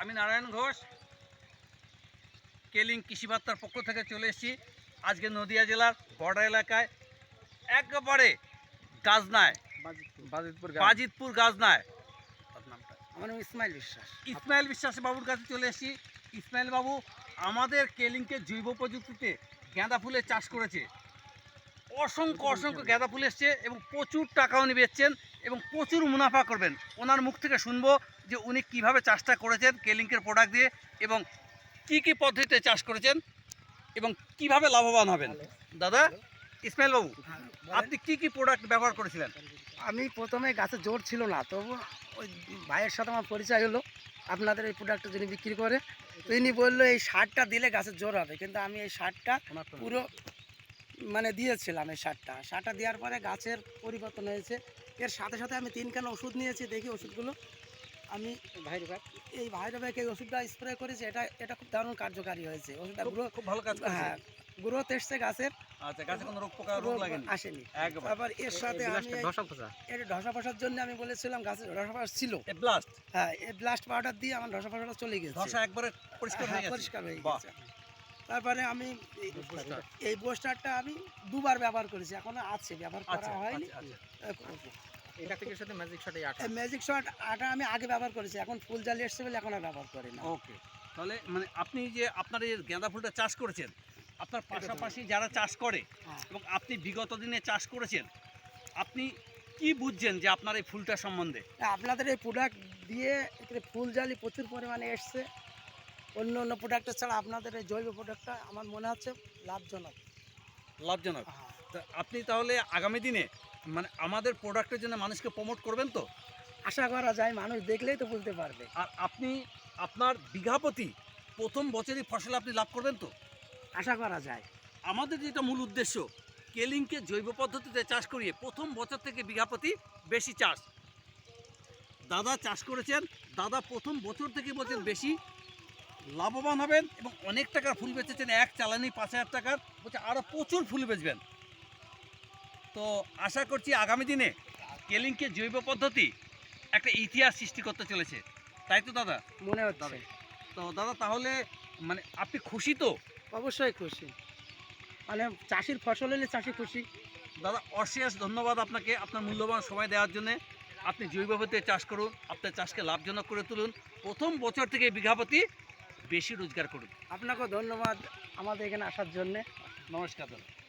আমি নারায়ণ ঘোষ কেলিং কৃষিবার্তার পক্ষ থেকে চলে এসেছি। আজকে নদিয়া জেলার বর্ডার এলাকায় একেবারে গাজনায় বাজিতপুর বাজিতপুর বাজিতপুর গাজনায়। আমার নাম ইসমাইল বিশ্বাস। ইসমাইল বিশ্বাস বাবুর কাছে চলে এসেছি। ইসমাইল বাবু আমাদের কেলিংকে জৈব প্রযুক্তিতে গাঁদা ফুলের চাষ করেছে। অসংখ্য অসংখ্য গাঁদা ফুল এসছে এবং প্রচুর টাকা উনি বেচছেন। এবং প্রচুর মুনাফা করবেন। ওনার মুখ থেকে শুনব যে উনি কীভাবে চাষটা করেছেন কেলিংকের প্রোডাক্ট দিয়ে এবং কি কি পদ্ধতিতে চাষ করেছেন এবং কীভাবে লাভবান হবেন। দাদা ইসমাইল বাবু আপনি কি কি প্রোডাক্ট ব্যবহার করেছিলেন? আমি প্রথমে গাছে জোর ছিল না তবু ওই ভাইয়ের সাথে আমার পরিচয় হলো। আপনাদের এই প্রোডাক্টটা যিনি বিক্রি করে তো ইনি বলল এই সারটা দিলে গাছের জোর হবে। কিন্তু আমি এই সারটা পুরো মানে দিয়েছিলাম এই সারটা। সারটা দেওয়ার পরে গাছের পরিবর্তন হয়েছে। এর সাথে সাথে আমি তিনখানা ওষুধ নিয়েছি দেখি ওষুধগুলো। আমি এই ভাইরাবাক এই ওষুধটা স্প্রে করেছি এটা এটা খুব দারুণ কার্যকারী হয়েছে। ওষুধটা খুব- খুব ভালো কাজ হ্যাঁ গ্রোথ এসছে গাছের। আচ্ছা গাছে কোনো রোগ পোকা রোগ লাগেনি? আসেনি। এর সাথে আমি ধসা ফসা এর ধসা ফসার জন্য আমি বলেছিলাম গাছে ধসা ফসা ছিল। এ ব্লাস্ট হ্যাঁ এই ব্লাস্ট পাউডার দিয়ে আমার ধসা ফসাটা চলে গেছে। ধসা একবারে পরিষ্কার হ্যাঁ, হয়ে গেছে। পরিষ্কার হয়ে গেছে। তারপরে আমি এই- বোস্টারটা আমি দুবার ব্যবহার করেছি এখনও আছে ব্যবহার করা আচ্ছা হয়নি। আচ্ছা আচ্ছা। এটা থেকে সাথে ম্যাজিক শটে আটা? ম্যাজিক শট আটা আমি আগে ব্যবহার করেছি এখন ফুল জালি এসছে বলে এখন আর ব্যবহার করি না। ওকে তাহলে মানে আপনি যে আপনার এই গাঁদা ফুলটা চাষ করেছেন আপনার পাশাপাশি যারা চাষ করে হ্যাঁ। এবং আপনি বিগত দিনে চাষ করেছেন আপনি কি বুঝছেন যে আপনার এই ফুলটা সম্বন্ধে? আপনাদের এই প্রোডাক্ট দিয়ে ফুল জালি প্রচুর পরিমাণে এসছে। অন্য অন্য প্রোডাক্টের ছাড়া আপনাদের এই জৈব প্রোডাক্টটা আমার মনে হচ্ছে লাভজনক। লাভজনক। হ্যাঁ। তা আপনি তাহলে আগামী দিনে মানে আমাদের প্রোডাক্টের জন্য মানুষকে প্রমোট করবেন তো? আশা করা যায় মানুষ দেখলেই তো বুঝতে পারবে। আর আপনি আপনার বিঘাপতি প্রথম বছরই ফসল আপনি লাভ করবেন তো? আশা করা যায়। আমাদের যেটা মূল উদ্দেশ্য কেলিংকে জৈব পদ্ধতিতে চাষ করিয়ে প্রথম বছর থেকে বিঘাপতি বেশি চাষ। দাদা চাষ করেছেন দাদা প্রথম বছর থেকে বলছেন বেশি লাভবান হবেন এবং অনেক টাকার ফুল বেচেছেন এক চালানি পাঁচ হাজার টাকার বলছে আরও প্রচুর ফুল বেচবেন। তো আশা করছি আগামী দিনে কেলিংকে জৈব পদ্ধতি একটা ইতিহাস সৃষ্টি করতে চলেছে। তাই তো দাদা? মনে হচ্ছে। তো দাদা তাহলে মানে আপনি খুশি তো? অবশ্যই খুশি। মানে চাষির ফসল হলে চাষি খুশি। দাদা অশেষ ধন্যবাদ আপনাকে আপনার মূল্যবান সময় দেওয়ার জন্য। আপনি জৈব পদ্ধতিতে চাষ করুন আপনার চাষকে লাভজনক করে তুলুন। প্রথম বছর থেকে বিঘাপতি বেশি রোজগার করুন। আপনাকেও ধন্যবাদ আমাদের এখানে আসার জন্যে। নমস্কার দাদা।